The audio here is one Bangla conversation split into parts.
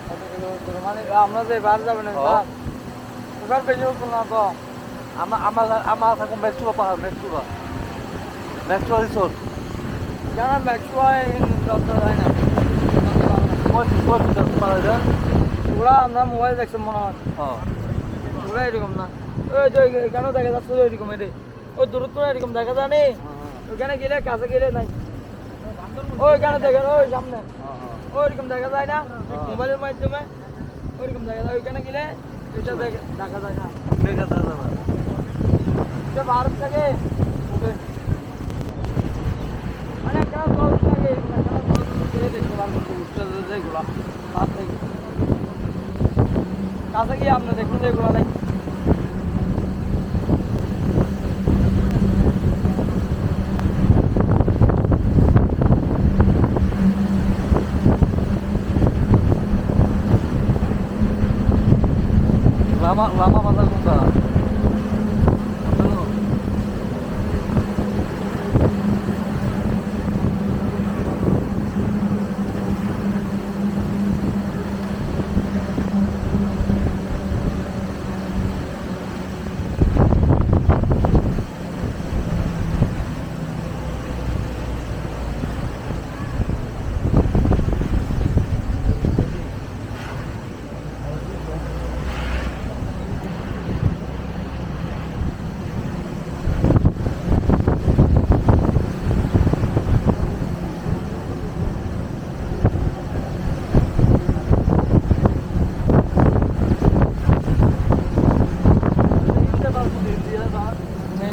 আমরা যে মানে মানে বার যাবেন হ্যাঁ। এবার বেশি না তো আমার আমার আমার থাকুন মেট্রো পাহাড় মেট্রো মেট্রো রিসোর্ট জানা ব্যাকশো হয় না ওরা আমরা মোবাইল দেখছি মনে হয় হ্যাঁ ওরা এরকম না ওই কেন দেখা যাচ্ছে ওই দূরত্ব এরকম দেখা যায় নি? ওখানে গেলে কাছে গেলে নাই। ওইখানে দেখেন ওই সামনে। ওইরকম দেখা যায় না? মোবাইলের মাধ্যমে ওইরকম দেখা যায়। ওইখানে গেলে এটা দেখা যায় না। ঠিক আছে দাদা এটা ভারত থেকে। ওকে। মানে একটা থাকে দেখতে পারবেন কাছে গিয়ে আপনি দেখুন যেগুলো নেই। 라마, 라마 만날 건가?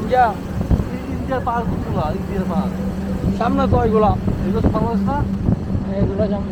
ইন্ডিয়া ইন্ডিয়ার পাহাড় কোনগুলো ইন্ডিয়ার পার্ক সামনে তো ওইগুলো এগুলো তো বাংলাদেশ না? এগুলো সামনে